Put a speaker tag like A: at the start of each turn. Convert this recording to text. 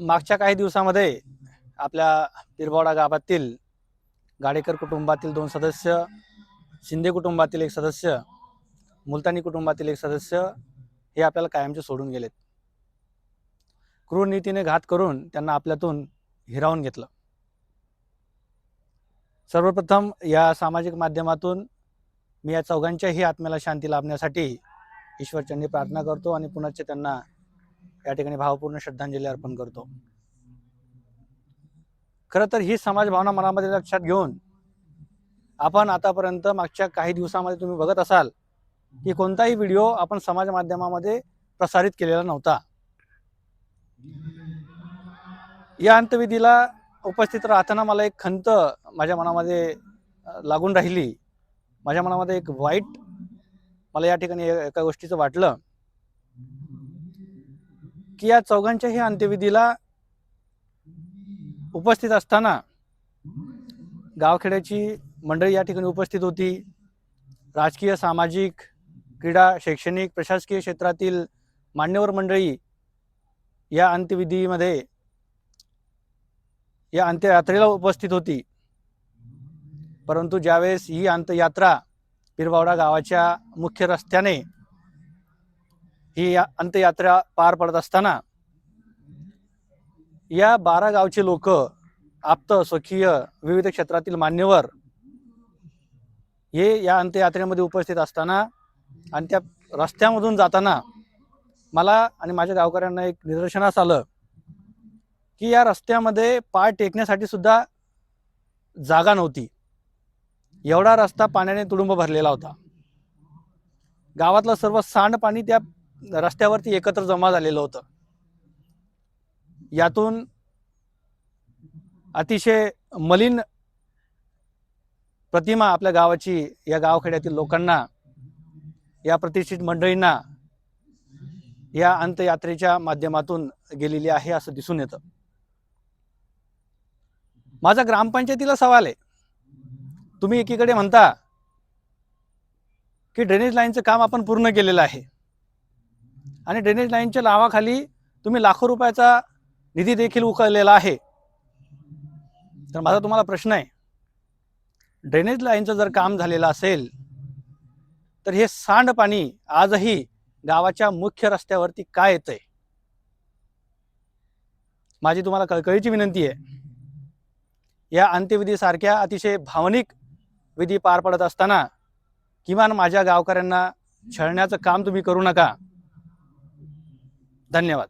A: मागच्या काही दिवसामध्ये आपल्या पिरबोडा गावातील गाडेकर कुटुंबातील दोन सदस्य शिंदे कुटुंबातील एक सदस्य मुलतानी कुटुंबातील एक सदस्य हे आपल्याला कायमचे सोडून गेलेत. क्रूर नीतीने घात करून त्यांना आपल्यातून हिरावून घेतलं. सर्वप्रथम या सामाजिक माध्यमातून मी या चौघांच्याही आत्म्याला शांती लाभण्यासाठी ईश्वरचंदी प्रार्थना करतो आणि पुनश्च त्यांना या ठिकाणी भावपूर्ण श्रद्धांजली अर्पण करतो. खरं तर ही समाज भावना मनामध्ये लक्षात घेऊन आपण आतापर्यंत मागच्या काही दिवसामध्ये तुम्ही बघत असाल की कोणताही व्हिडिओ आपण समाज माध्यमामध्ये प्रसारित केलेला नव्हता. या अंतविधीला उपस्थित राहताना मला एक खंत माझ्या मनामध्ये लागून राहिली. माझ्या मनामध्ये एक वाईट मला या ठिकाणी एका गोष्टीचं वाटलं. की या चौघांच्याही अंत्यविधीला उपस्थित असताना गावखेड्याची मंडळी या ठिकाणी उपस्थित होती. राजकीय सामाजिक क्रीडा शैक्षणिक प्रशासकीय क्षेत्रातील मान्यवर मंडळी या अंत्यविधीमध्ये या अंत्ययात्रेला उपस्थित होती. परंतु ज्यावेळेस ही अंत्ययात्रा पिरबावडा गावाच्या मुख्य रस्त्याने ही या अंत्ययात्रा पार पडत असताना या बारा गावचे लोक आप्त स्वकीय विविध क्षेत्रातील मान्यवर हे या अंत्ययात्रेमध्ये उपस्थित असताना आणि त्या रस्त्यामधून जाताना मला आणि माझ्या गावकऱ्यांना एक निदर्शनास आलं की या रस्त्यामध्ये पाय टेकण्यासाठी सुद्धा जागा नव्हती. एवढा रस्ता पाण्याने तुडुंब भरलेला होता. गावातलं सर्व सांडपाणी त्या रस्त्यावरती एकत्र जमा झालेलं होतं. यातून अतिशय मलिन प्रतिमा आपल्या गावाची या गावखेड्यातील लोकांना या प्रतिष्ठित मंडळींना या अंतयात्रेच्या माध्यमातून गेलेली आहे असं दिसून येतं. माझा ग्रामपंचायतीला सवाल आहे. तुम्ही एकीकडे म्हणता की ड्रेनेज लाईनचं काम आपण पूर्ण केलेलं आहे. आणि ड्रेनेज लाईनच्या नावाखाली तुम्ही लाखो रुपयाचा निधी देखील उकळलेला आहे. तर माझा तुम्हाला प्रश्न आहे ड्रेनेज लाईनचं जर काम झालेलं असेल तर हे सांडपाणी आजही गावाच्या मुख्य रस्त्यावरती काय येतंय? माझी तुम्हाला कळकळीची विनंती आहे. या अंत्यविधीसारख्या अतिशय भावनिक विधी पार पडत असताना किमान माझ्या गावकऱ्यांना छळण्याचं काम तुम्ही करू नका. धन्यवाद.